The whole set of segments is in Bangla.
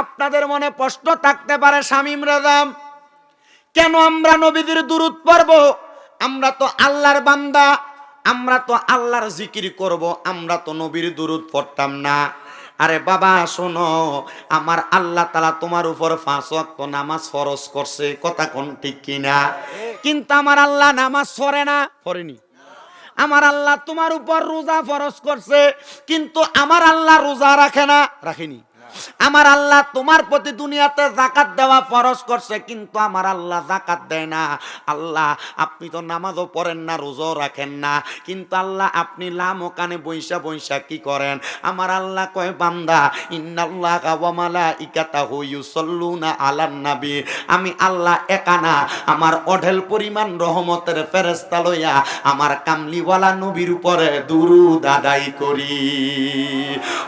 আপনাদের মনে প্রশ্ন থাকতে পারে শামীম রাজাম কেন আমরা নবীদের দূরত পড়ব? আমরা তো আল্লাহর বান্দা আমরা তো আল্লাহর জিকির করব আমরা তো নবীর দূরত পড়তাম না। আরে বাবা শোনো আমার আল্লাহ তালা তোমার উপর পাঁচ ওয়াক্ত নামাজ ফরজ করছে কথা কোন ঠিক কিনা? কিন্তু আমার আল্লাহ নামাজ পড়ে না। পড়েনি। আমার আল্লাহ তোমার উপর রোজা ফরজ করছে কিন্তু আমার আল্লাহ রোজা রাখে না। রাখেনি। আমার আল্লাহ তোমার প্রতি দুনিয়াতে জাকাত দেওয়া ফরজ করছে, কিন্তু আমার আল্লাহ জাকাত দেয় না। আল্লাহ, আপনি তো নামাজও পড়েন না, রোজাও রাখেন না। কিন্তু আল্লাহ, আপনি লাম ওখানে বৈশা বৈশা কি করেন? আমার আল্লাহ কয়, বান্দা, ইন্নাল্লাহ কাওয়ামালা ইকাতা হুইউসল্লুনা আলান নাবি। আমি আল্লাহ একানা আমার অঢেল পরিমাণ রহমতের ফেরেস্তা লইয়া আমার কামলিওয়ালা নবীর উপরে দুরুদ আদায় করি।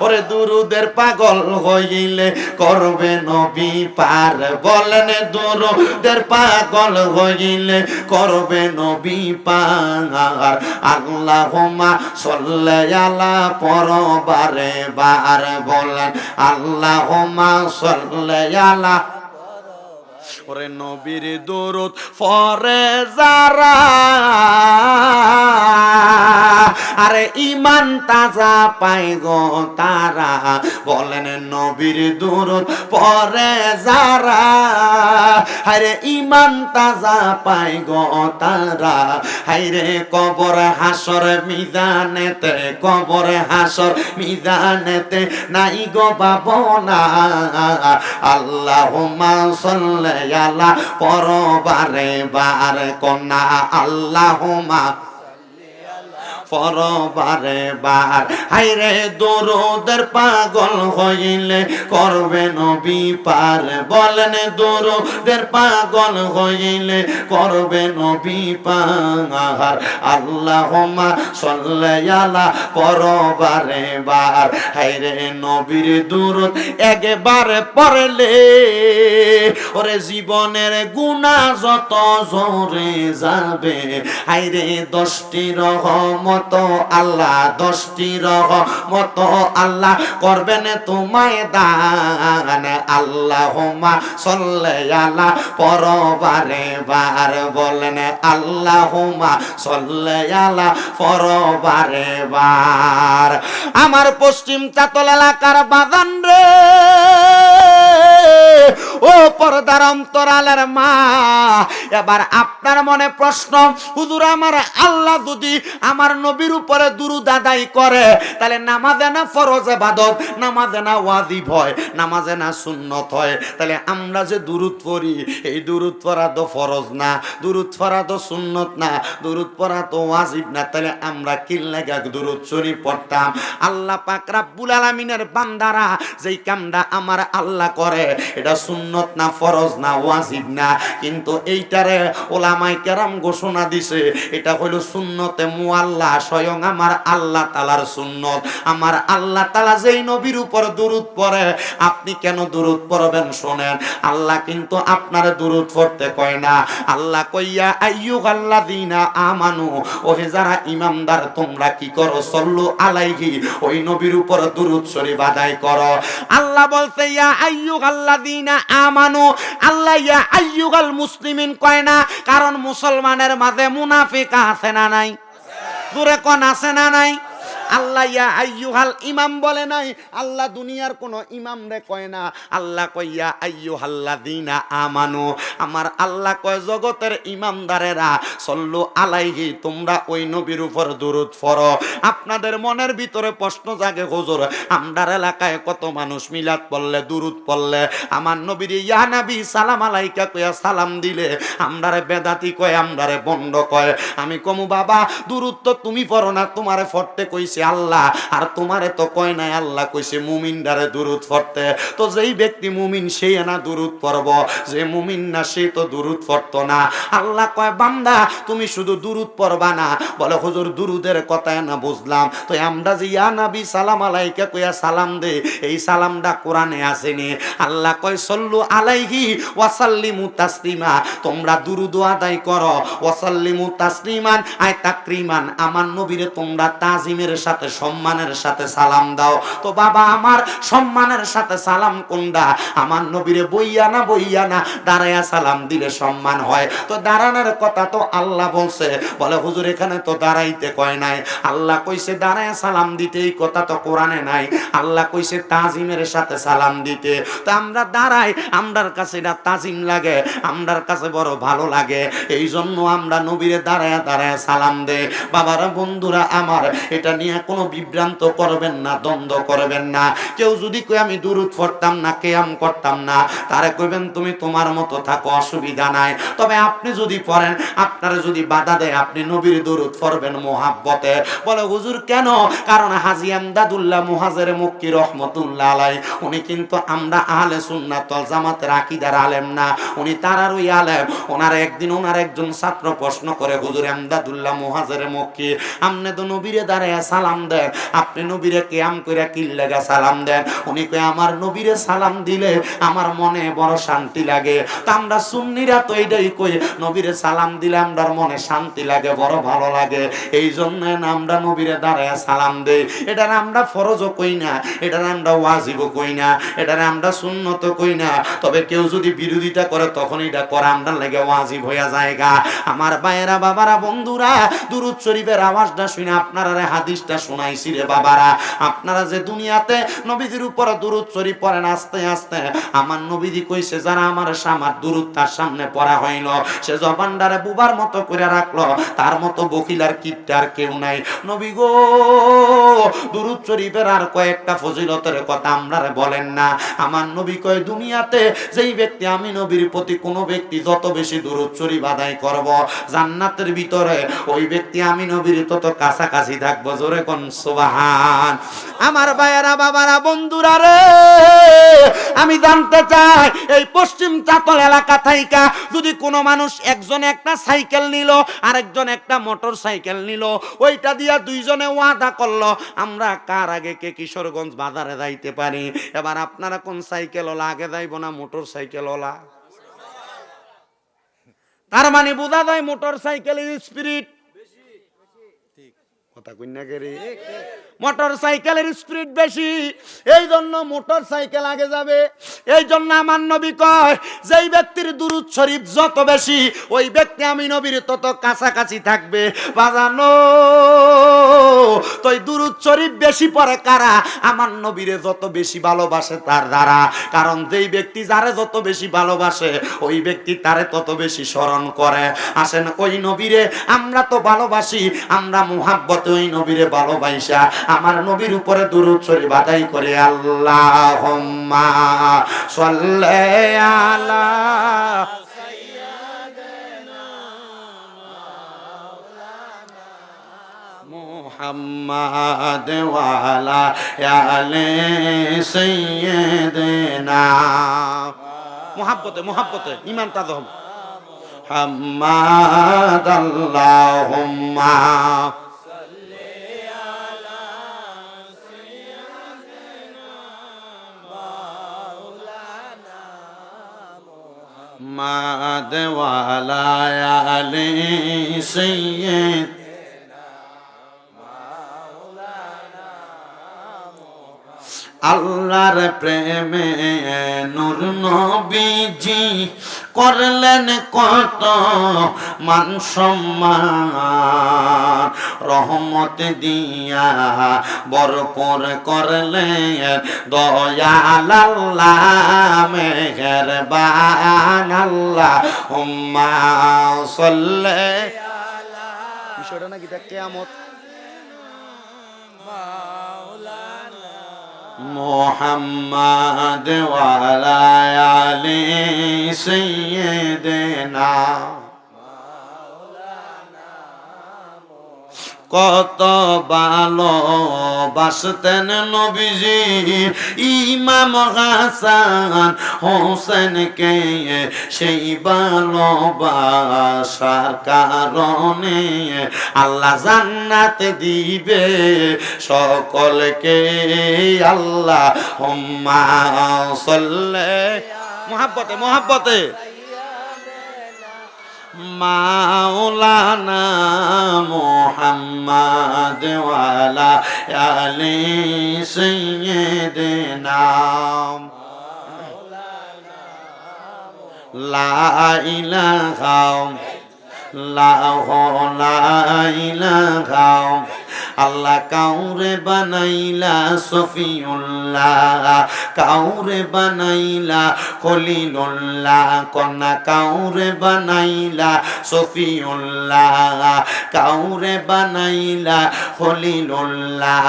ওরে দুরুদের পাগল হইলে করবে নবী পার। বলেন দুরুদের পাগল হইলে করবে নবী পার। আল্লাহুম্মা সাল্লি আলা পরবারে বার। বলেন আল্লাহুম্মা সাল্লি আলা ওরে নবীর দরুদ ফরে যারা আরে ইমান তাজা পাই গো তারা। বলেন নবীর দরুদ পরে যারা আরে ইমান তাজা পাই গো তারা। হাইরে কবর হাসর মিজানেতে, কবর হাসর মিজানেতে নাই গো বাবনা। আল্লাহুম্মা সাল্লি আলা পরবারে, বার কন্যা আল্লাহুম্মা পরবারে বার। হাইরে দরুদের পাগল হইলে করবে নবী পার। বলেন দরুদের পাগল হইলে করবে নবী পার আল্লাহুম্মা সাল্লি আলা পরবারে বার। হাইরে নবীর দরুদ একবারে পড়লে ওরে জীবনের গুণা যত জোরে যাবে। হাইরে দশটি রহমত আল্লাহ, দশটি রহমত আল্লাহ করবেন তোমায় দান। আল্লাহ সল্লে আল্লাহ পরবারে বার। বলেন আল্লাহ সল্লে আল্লাহ পরবারে বার। আমার পশ্চিম চাতল এলাকার বাগান রে। ও পর্দার অন্তরালের মা, এবার আপনার মনে প্রশ্ন, হুজুর, আমার আল্লাহ যদি আমার নবীর উপরে দুরুদ আদায় করে, তাহলে নামাজে না ফরজ এবাদত, নামাজে না ওয়াজিব হয়, নামাজে না সুন্নত হয়? তাহলে আমরা যে দুরুদ পড়ি, এই দুরুদ পড়া তো ফরজ না, দুরুদ পড়া তো সুন্নত না, দুরুদ পড়া তো ওয়াজিব না, তাহলে আমরা কিল লাগা দুরুদ শরীফ পড়তাম? আল্লাহ পাক রাব্বুল আলামিনের বান্দারা যেই কামটা আমার আল্লাহ করে, এটা সুন্নত না ফরজ না ওয়াজিব না। কিন্তু এইটারে ওলামাই কেরাম ঘোষণা দিছে, এটা হলো সুন্নতে মুআল্লা স্বয়ং আমার আল্লাহ তালার সুন্নত। আমার আল্লাহ তালা যেই নবীর উপর দুরুদ পড়ে, আপনি কেন দুরুদ পড়বেন শোনেন? আল্লাহ কিন্তু আপনার দুরুদ পড়তে কয় না। আল্লাহ কইয়া আইয়ু আল্লাযিনা আমানু ওহে যারা ইমামদার তোমরা কি করো? সল্লু আলাইহি, ওই নবীর উপর দুরুদ শরীফ আদায় করো। আল্লাহ বলতে ইয়া আইয়ু আল্লাযিনা আমানু। আল্লাহ ইয়া আইয়ুহাল মুসলিমিন কয় না, কারণ মুসলমানের মাঝে মুনাফিক আছে না নাই? দূরে কন, আছে না নাই? আল্লাহ ইয়া আইয়ুহাল ইমাম বলে নাই। আল্লাহ দুনিয়ার কোন ইমাম রে কয় না। আল্লাহ কইয়া আইয়ুহাল্লাযিনা আমানু। আমার আল্লাহ কয়, জগতের ইমামদারেরা, সল্লু আলাইহি, তোমরা ওই নবীর উপর দুরুদ পড়ো। আপনাদের মনের ভিতরে প্রশ্ন জাগে, হুজুর, আমরার এলাকায় কত মানুষ মিলাদ পড়লে, দুরুদ পড়লে? আমার নবীর, ইয়া নবী, সালাম আলাইকা কইয়া সালাম দিলে। আমদারে বেদাতি কয় আমদারে বন্ড কয়। আমি কমু, বাবা, দুরুদ তো তুমি পড়ো না, তোমারে ফটতে কইছে আল্লাহ, আর তোমারে তো কয় নাই, আল্লাহ কইছে মুমিনদারে দুরুদ পড়তে। তো যেই ব্যক্তি মুমিন সেই না দুরুদ পড়ব। যে মুমিন না, সে তো দুরুদ পড়তো না। আল্লাহ কয়, বান্দা, তুমি শুধু দুরুদ পড়বা না। বলে, হুজুর, দুরুদের কথা না বুঝলাম। তো আমরা যে, ইয়া নবী, সালাম আলাইকা, কইয়া সালাম দে। এই সালামটা কোরআনে আসেনি। আল্লাহ কয়, সল্লু আলাইহি ওয়াসাল্লিমু তাসলিমা। তোমরা দুরুদ আদায় করো। ওয়াসাল্লিমু তাসলিমান, আয় তাকরিমান। আমার নবীরে তোমরা তাজিমের সাথে সম্মানের সাথে সালাম দাও। তো বাবা, আমার সম্মানের সাথে সালাম কোনটা? আমার নবীরে বইয়া না বইয়া না দাঁড়ায়া সালাম দিলে সম্মান হয়। তো দাঁড়ানোর কথা তো আল্লাহ বলছে। বলে, হুজুর, এখানে তো দাঁড়াইতে কয় নাই। আল্লাহ কইছে, দাঁড়ায় সালাম দিতে এই কথা তো কোরআনে নাই। আল্লাহ কইছে, তাজিমের সাথে সালাম দিতে। তো আমরা দাঁড়াই, আমরার কাছে এটা তাজিম লাগে, আমরার কাছে বড় ভালো লাগে। এই জন্য আমরা নবীরে দাঁড়ায় দাঁড়ায় সালাম দে বাবারা, বন্ধুরা আমার, এটা নিয়ে কোনো বিভ্রান্ত করবেন না, দ্বন্দ্ব করবেন না। কেউ যদি কই আমি দূরত পড়তাম না, কেয়াম করতাম না, তারে কইবেন, তুমি তোমার মতো থাকো, অসুবিধা নাই। তবে আপনি যদি পড়েন, আপনারা যদি বাধা দেয়, আপনি নবীর দরুদ পড়বেন মোহাব্বতে। বলে, হুজুর, কেন? কারণ হাজি আমদাদুল্লাহ মুহাজের মুক্কি রহমতুল্লাহ আলাই, উনি কিন্তু আমরা আহলে সুন্নাত ওয়াল জামাতের আকীদার আলেম না। উনি তারারই আলেম। ওনার একদিন ওনার একজন ছাত্র প্রশ্ন করে, হুজুর, আমদাদুল্লাহ মুহাজের মুক্কি আপনি তো নবীরে দাঁড়ায় সালাম দেন। আপনি নবীরে কেয়াম কইরা কিল্লেগা সালাম দেন। উনি কই আমার নবীরে সালাম দিলে আমার মনে বড় শান্তি লাগে। তা আমরা সুন্নিরা তো এইটাই কই, নবীরে সালাম দিলে আমরার মনে শান্তি লাগে, বড় ভালো লাগে। এই জন্য আমরা নবীরে দাঁড়ায় সালাম দেই। এটার আমরা ফরজও কই না এটার আমরা ওয়াজিবও কই না এটার আমরা সুন্নত কই না। তবে কেউ যদি বিরোধিতা করে, তখন এটা করা আমরা লাগে ওয়াজিব হইয়া জায়গা আমার ভাইয়েরা, বাবারা, বন্ধুরা, দুরুদ শরীফের আওয়াজটা শুনে আপনারা রে হাদিসটা শোনাইছি রে বাবারা। আপনারা যে দুনিয়াতে নবীদের উপর দুরুদ শরীফ পড়েন, আস্তে আস্তে। আমার নবীজি কইছে, যারা আমার সামার দুরুদ তার সামনে পড়া হইল, সে জবানডারে বুবার মতো করে রাখল, তার মতো বকিলার কিপটার কেউ নাই। নবী গো, দুরুদ শরীফের আর কয়েকটা ফজিলতের কথা আপনারা বলেন না। আমার নবী কয়, দুনিয়াতে যেই ব্যক্তি, আমি নবীর প্রতি কোনো ব্যক্তি যত বেশি দুরুদ শরীফ আদায় করব, জান্নাতের ভিতরে ওই ব্যক্তি, আমি নবীর তত কাছাকাছি থাকব। জোরে কোন সুবাহান। আমার ভাইয়েরা, বাবারা, বন্ধুরা রে, আমি জানতে চাই, এই পশ্চিম চাতল এলাকা থাইকা যদি কোনো মানুষ একজন একটা সাইকেল নিল, আরেকজন একটা মোটর সাইকেল নিল, ওইটা দিয়া দুইজনে ওয়াদা করল, আমরা কার আগে কে কিশোরগঞ্জ বাজারে যাইতে পারি? এবার আপনারা কোন সাইকেল ওলা আগে যাইব না, মোটর সাইকেল ওলা তার মানে বোঝা যায় মোটর সাইকেলের স্পিরিট কথা কন্যা রে? মোটর সাইকেলের স্পিড বেশি। এই জন্য মোটর সাইকেল আগে যাবে। এই জন্য আমার নবী কয়, যেই ব্যক্তির দুরুদ শরীফ যত বেশি, ওই ব্যক্তি আমি নবীর তত কাছাকাছি থাকবে। বাজানো, তো দুরুদ শরীফ বেশি পরে কারা? আমার নবীরে যত বেশি ভালোবাসে তার দ্বারা। কারণ যেই ব্যক্তি যারে যত বেশি ভালোবাসে, ওই ব্যক্তি তারে তত বেশি স্মরণ করে। আসেন ওই নবীরে, আমরা তো ভালোবাসি, আমরা মুহাব্বতে ওই নবীরে ভালোবাসা। আমার নবীর উপরে দুরুদ শরীফ আদায় করে, আল্লাহুম্মা সাল্লি আলা মুহাম্মাদ ওয়ালা আলে সাইয়্যিদিনা মুহাব্বতে মুহাব্বতে ইমান তাজম হাম্মাদ আল্লাহুম্মা মাদ ওয়ালা আলে সাইয়্যিদ আল্লাহর প্রেমে নূর নবীজি করলেন কত মান সম্মান। রহমত দিয়া বরকর করলেন দয়াল আল্লাহ মেহেরবান আল্লাহ। হুম্মা সল্লে বিষয়টা নাকি দেখ কেয়ামত। মোহাম্মদ ওয়ালা আলি সৈয়দনা কত ভালো বাসতেন নবীজি। ইমাম হাসান হোসেনকে সেই ভালোবাসার কারণে আল্লাহ জান্নাত দিবে সকলকে। আল্লাহ হুম্মা সাল্লে। মহাব্বতে মহাব্বতে। মাওলানা মোহাম্মদ ওয়ালা আলি সাইয়্যিদিনা লা ইলাহা লাহ লা ইলাহা আল্লাহ কাউরে বানাইলা সফিউল্লাহ কাউরে বানাইলা খলিলুল্লাহ, কন্যা কাউরে বানাইলা সফিউল্লাহ কাউরে বানাইলা খলিলুল্লাহ।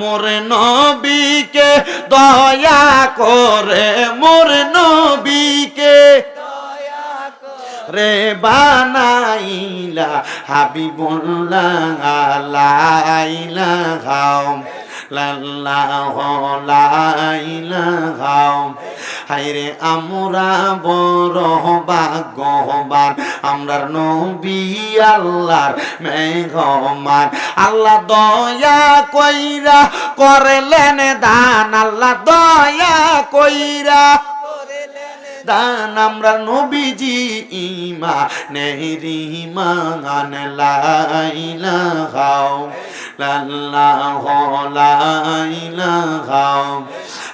মোরে নবীকে দয়া করে, মোর নবীকে রে বানাইলা হাবিবুল্লাহ, লাইলা খাও লাল্লাহ লাইলা হাইরে আমরা বড় ভাগ্যবান আমরার নবী আল্লাহর মেঘমান আল্লাহ দয়া কইরা করলেন দান, আল্লাহ দয়া কইরা দান আমরা নবীজি ইমা নেহরি মান লাইলা খাও লাল্লাহ লাইলা খাও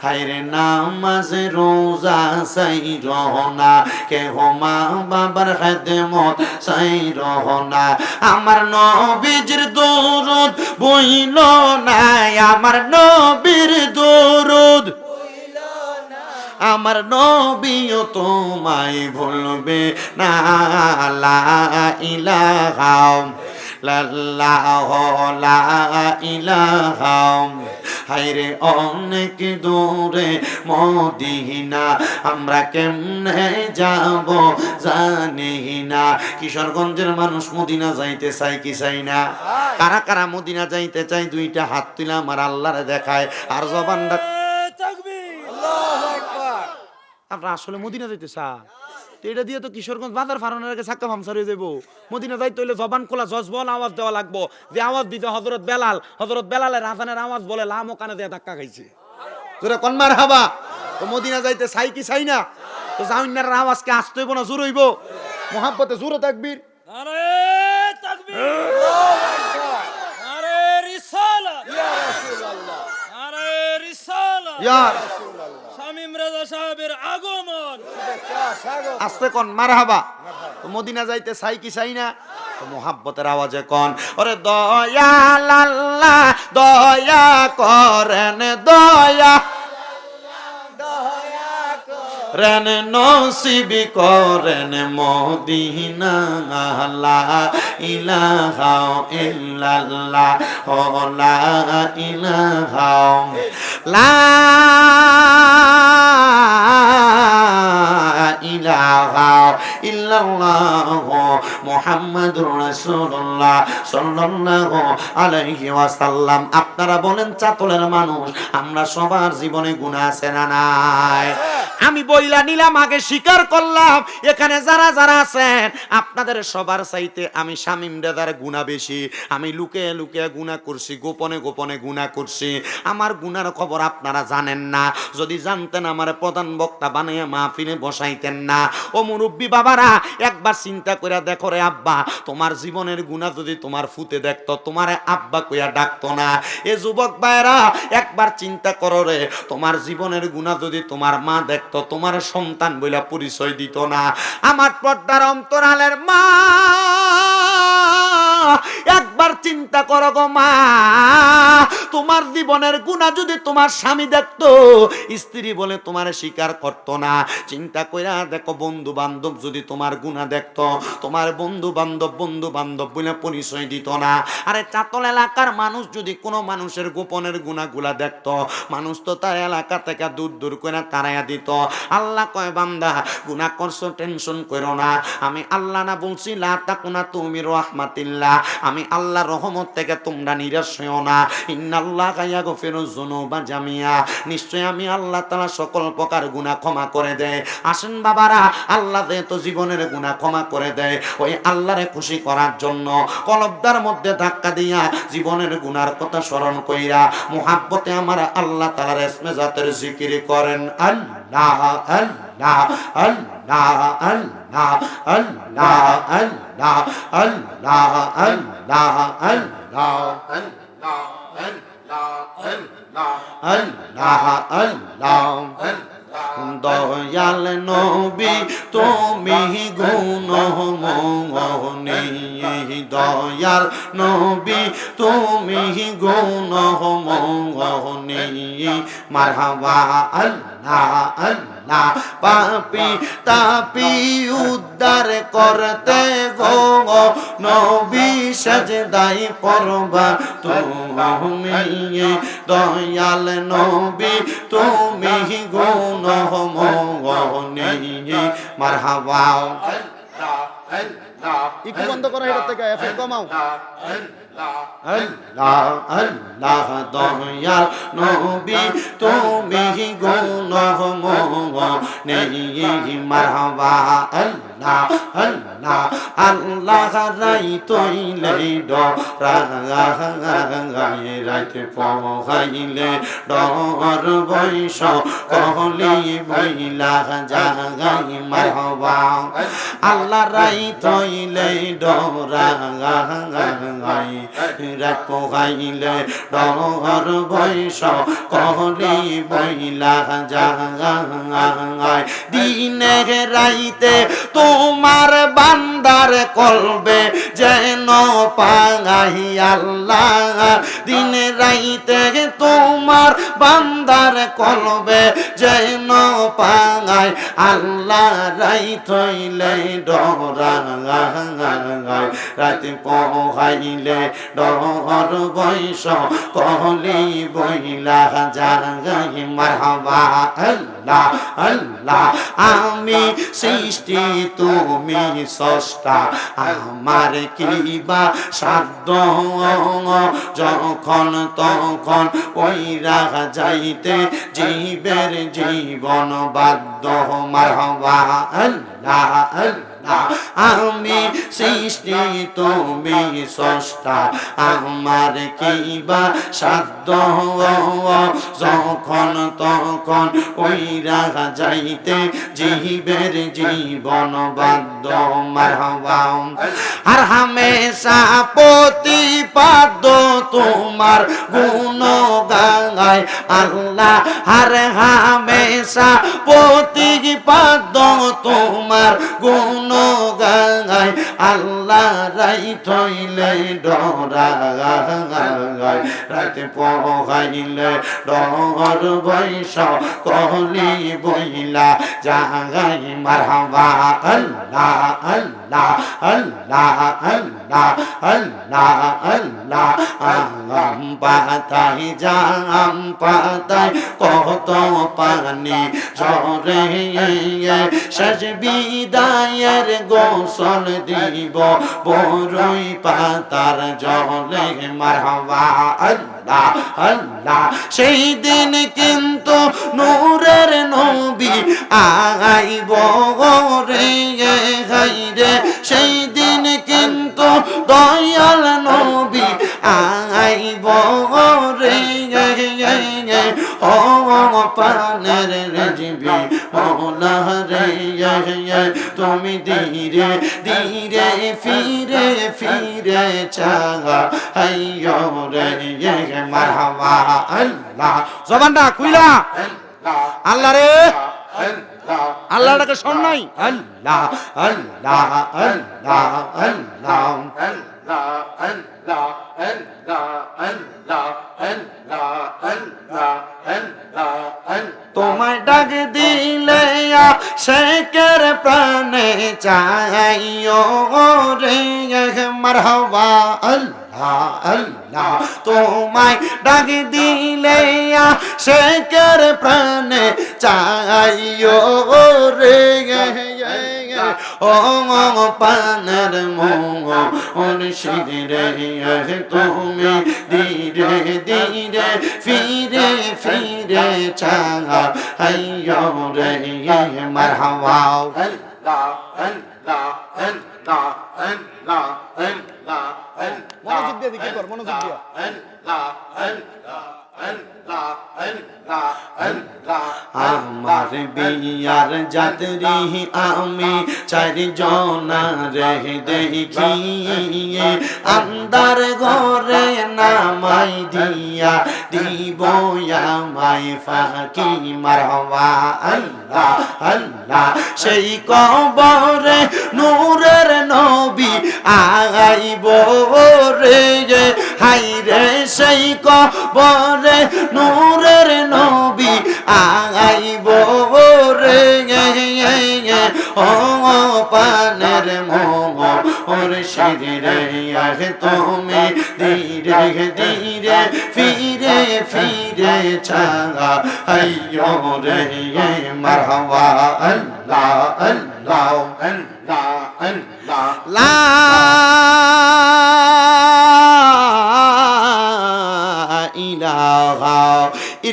হাইরে নামাজ, রোজা সাই রহনা কে মা বাবার খেদমত সাই রহনা আমার নবীজির দরুদ বইল নাই, আমার নবীর দরুদ আমার নবীও তোমায় ভুলবে না, লা ইলাহা লা হাইরে অনেক দূরে মদিনা, আমরা কেমনে যাব জানি না। কিশোরগঞ্জের মানুষ মদিনা যাইতে চাই কি চাই না? কারা কারা মদিনা যাইতে চাই দুইটা হাত তুলে আমার আল্লাহরে দেখায়। আর জবানটা আপনার আসলে মদিনা যাইতে চা তো এটা দিয়ে তো কিশোরগঞ্জ বাজার ফারানোর আগে সাক্কা ভামসার হয়ে যাব মদিনা যাইতে হইলে জবান খোলা জজবল আওয়াজ দেওয়া লাগবো। যে আওয়াজ দিতে হজরত বেলাল হজরত বেলালের আজানের আওয়াজ বলে লাম ওখানে দিয়ে ধাক্কা খাইছে। তোরা কনমার হাবা তো মদিনা যাইতে চাই কি চাই না? তো জামিনার আওয়াজকে আসতে হইব না জোর হইব। মোহাব্বতে জোরে তাকবীর। রেজা সাহেবের আগমন। আসতে কন মার হাবা মদিনা যাইতে চাই কি চাই না? মোহাব্বতের আওয়াজে কন, ওরে দয়া লাল্লা দয়া করেন, দয়া রেন নসিবি করেন মদিনা লা ইলাহা ইল্লাল্লাহ ও লা ইলাহা। লা ইলাহা ইল্লাল্লাহ মুহাম্মাদুর রাসূলুল্লাহ সাল্লাল্লাহু আলাইহি ওয়াসাল্লাম। আপনারা বলেন চাতলের মানুষ, আমরা সবার জীবনে গুনাহ আছে না নাই? আমি বইলা নিলাম, আগে স্বীকার করলাম, এখানে যারা যারা আছেন, আপনাদের সবার চাইতে আমি শামিম দাদার গুণা বেশি। আমি লুকে লুকে গুণা করছি, গোপনে গোপনে গুণা করছি। আমার গুনার খবর আপনারা জানেন না। যদি জানতেন, আমার প্রধান বক্তা বানিয়ে মাহফিলে বসাইতেন। না। ও মুরব্বী বাবারা, একবার চিন্তা করে দেখো রে আব্বা, তোমার জীবনের গুণা যদি তোমার ফুতে দেখতো, তোমার আব্বা কইয়া ডাকতো না। এ যুবক ভাইরা একবার চিন্তা করো রে, তোমার জীবনের গুণা যদি তোমার মা দেখতো, তোমার সন্তান বইলা পরিচয় দিত না। আমার পর্দার অন্তরালের মা একবার চিন্তা করো গো মা। তোমার জীবনের গুণা যদি তোমার স্বামী দেখতো, স্ত্রী বলে তোমার স্বীকার করতো না। চিন্তা কইরা দেখো বন্ধু বান্ধব যদি তোমার গুণা দেখতো, তোমার বন্ধু বান্ধব বন্ধু বান্ধব বলে পরিচয় দিত না। আরে চাতল এলাকার মানুষ যদি কোনো মানুষের গোপনের গুণাগুলা দেখতো, মানুষ তো তার এলাকা থেকে দূর দূর করে তারাইয়া দিত। আল্লাহ কয়, বান্দা গুনাহ করছ, টেনশন করো না। আমি আল্লাহ না বলছি, লা তাকুনা তুমি রহমাতিল্লাহ। আমি আল্লাহ রহমত থেকে তোমরা নিরাশ হও না। ইন্নাল্লাহ গায়া গফিরু যুনুবা জামিয়া। নিশ্চয় আমি আল্লাহ তাআলা সকল প্রকার গুনাহ ক্ষমা করে দেয়। আসেন বাবারা, আল্লাহ যেহেতু জীবনের গুনাহ ক্ষমা করে দেয়, ওই আল্লাহরে খুশি করার জন্য কলবদার মধ্যে ধাক্কা দিয়া জীবনের গুনার কথা স্মরণ কইরা, মুহাব্বতে আমার আল্লাহ তাআলার ইসমে জাতের জিকির করেন। আল্লাহ আল্লাহ আল্লাহ আল্লাহ আল্লাহ আল্লাহ আল্লাহ আল্লাহ আল্লাহ আল্লাহ আল্লাহ আল্লাহ দয়াল নবী তুমি গুণ মনি দয়াল নবী তুমি গুণ মনি মারহাবা আল্লাহ আল্লাহ পাপি তাপি উদ্ধার করতে গো নবী সাজদাই পরবা তুমি দয়াল নবী, তুমি গুণ মারহাবা। একটু বন্ধ করো এটা থেকে এফএম কমাও। আল্লাহ আল্লাহ দয়াল নবী তুমি নেই মারহাবা। আল্লাহ আল্লাহ আল্লাহ রাই তৈলে রাইতে পহাইলে ডর বৈশ কহলি বইলা জাগাই মারহাবা। আল্লাহ রাই তৈলে ডরাই রাত পোহাইলে ডর বৈশ কহলি বইলা জাগাই দিনে রাইতে তোমার বান্দার কলবে যেন পাঙাই আল্লাহ। দিনে রাইতে তোমার বান্দার কলবে যেন পাঙাই আল্লাহ। রাইত ডরাঙাই রাতে পহাইলে ডর বৈশ কহলি বইলা জাগাই মারহাবা। আল্লাহ আল্লাহ, আমি সৃষ্টি, তুমি সষ্টা আমার কিবা সাধ্য যখন তখন ওই রাখা যাইতে জীবের জীবন বাধ্য মারহাবা। আল্লাহ আল্লাহ আমি সৃষ্টি, তুমি সষ্টা আমার কিবা সাধ্য যখন তখন ওই রাখা যাইতে জীবের জীবন বাধ্য মারহাবা আর হামেশা প্রতিপাদ্য তোমার গুণ গায় আল্লাহ আর হামেশা প্রতিপাদ্য তোমার গুণ গায় আল্লাহ রাই থইলে ডরা রাতে পহাইলে ডর বৈশ কহলি বইলা জাগাই মারহাবা আল্লাহ আল্লাহ আল্লাহ আল্লাহ আল্লাহ আল্লাহ আম পাতাই জাম পাতাই কত পানি ঝরে বিদায়ের গোসল দিব। বড়ই পাতার জলে মারহাবা, আল্লাহ আল্লাহ। সেই দিন কিন্তু নূরের নবী আইব রে হাই রে। সেই দিন কিন্তু দয়াল নবী আইব ও পানের রেজবি মৌলা রে তুমি ধীরে ধীরে ফিরে ফিরে চাগা হাইয়ো রে মারহাবা আল্লাহ জবানটা কুইলা আল্লাহ রে আল্লাহটাকে শোন নাই? আল্লাহ আল্লাহ আল্লাহ আল্লাহ। তোমায় ডাক দিলে শেখের প্রাণে চাইও রে মারহাবা। আল্লাহ। আল্লাহ তোমায় ডাক দিলে শেখের প্রাণে চাইও রে ও পানের মোহ শিরে তুমি ধীরে ধীরে, ফিরে ফিরে চাঙা হাইয়ো রে মারহাবা। আল্লাহ আল্লাহ আল্লাহ আল্লাহ আল্লাহ। মনোযোগ দিয়ে কি কর, মনোযোগ দিয়া। আমার বিয়ার যাত্রী আমি চারি জনারে দেখি আন্দার ঘরে নামাই দিয়া দিব আমায় ফাঁকি মারবা আল্লাহ আল্লাহ, সেই কবরে নূরের নবী আইব রে হাই রে সেই কবরে নূরের নবী আইব রে ও পানের মোহ ওর শিরে আহে তুমি ধীরে ধীরে, ফিরে ফিরে ছাগা। আইয়ো রে মারহাবা, আল্লাহ আল্লাহ আল্লাহ আল্লাহ। লা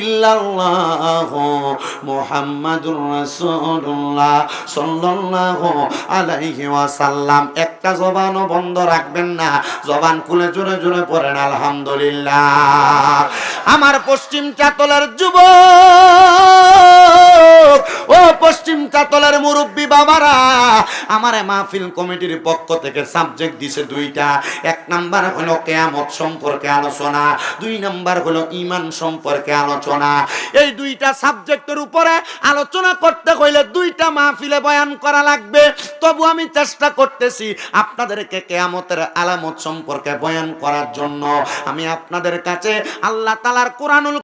ইল্লাল্লাহ মুহাম্মাদুর রাসূলুল্লাহ সাল্লাল্লাহু আলাইহি ওয়াসাল্লাম। একটা জবানও বন্ধ রাখবেন না। জবান খুলে জোরে জোরে পড়েন, আলহামদুলিল্লাহ। আমার পশ্চিম চাতলের যুবক, ও পশ্চিম চাতলের মুরব্বী বাবারা, আমার মাহফিল কমিটির পক্ষ থেকে সাবজেক্ট দিছে দুইটা। এক নাম্বার হলো কেয়ামত সম্পর্কে আলোচনা, দুই নাম্বার হলো ইমান সম্পর্কে আলোচনা। এই দুইটা সাবজেক্টের উপরে আলোচনা করতে হইলে দুইটা মাহফিলে বয়ান করা লাগবে। তবু আমি চেষ্টা করতেছি আপনাদেরকে কেয়ামতের আলামত সম্পর্কে বয়ান করার জন্য। আমি আপনাদের কাছে আল্লাহ তালার কোরআনুল